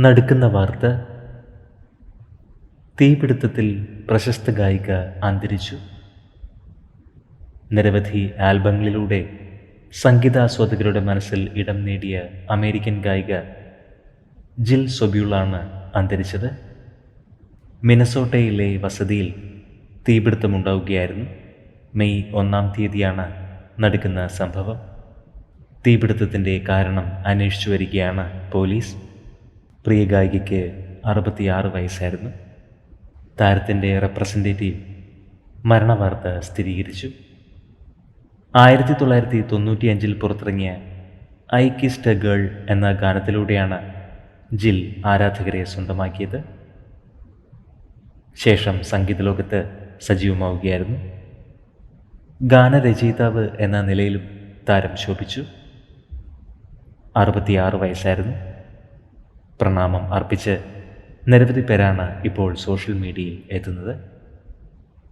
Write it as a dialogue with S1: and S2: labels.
S1: നടുക്കുന്ന വാർത്ത. തീപിടുത്തത്തിൽ പ്രശസ്ത ഗായിക അന്തരിച്ചു. നിരവധി ആൽബങ്ങളിലൂടെ സംഗീതാസ്വാദകരുടെ മനസ്സിൽ ഇടം നേടിയ അമേരിക്കൻ ഗായിക ജിൽ സൊബ്യൂളാണ് അന്തരിച്ചത്. മിനസോട്ടയിലെ വസതിയിൽ തീപിടുത്തമുണ്ടാവുകയായിരുന്നു. മെയ് ഒന്നാം തീയതിയാണ് നടക്കുന്ന സംഭവം. തീപിടുത്തത്തിന്റെ കാരണം അന്വേഷിച്ചു വരികയാണ് പോലീസ്. പ്രിയ ഗായികയ്ക്ക് അറുപത്തിയാറ് വയസ്സായിരുന്നു. താരത്തിന്റെ റെപ്രസെന്റേറ്റീവ് മരണവാർത്ത സ്ഥിരീകരിച്ചു. ആയിരത്തി തൊള്ളായിരത്തി തൊണ്ണൂറ്റിയഞ്ചിൽ പുറത്തിറങ്ങിയ ഐ കിസ്റ്റ് എ ഗേൾ എന്ന ഗാനത്തിലൂടെയാണ് ജിൽ ആരാധകരെ സ്വന്തമാക്കിയത്. ശേഷം സംഗീത ലോകത്ത് സജീവമാവുകയായിരുന്നു. ഗാനരചയിതാവ് എന്ന നിലയിലും താരം ശോഭിച്ചു. അറുപത്തിയാറ് വയസ്സായിരുന്നു. പ്രണാമം അർപ്പിച്ച് നിരവധി പേരാണ് ഇപ്പോൾ സോഷ്യൽ മീഡിയയിൽ എത്തുന്നത്.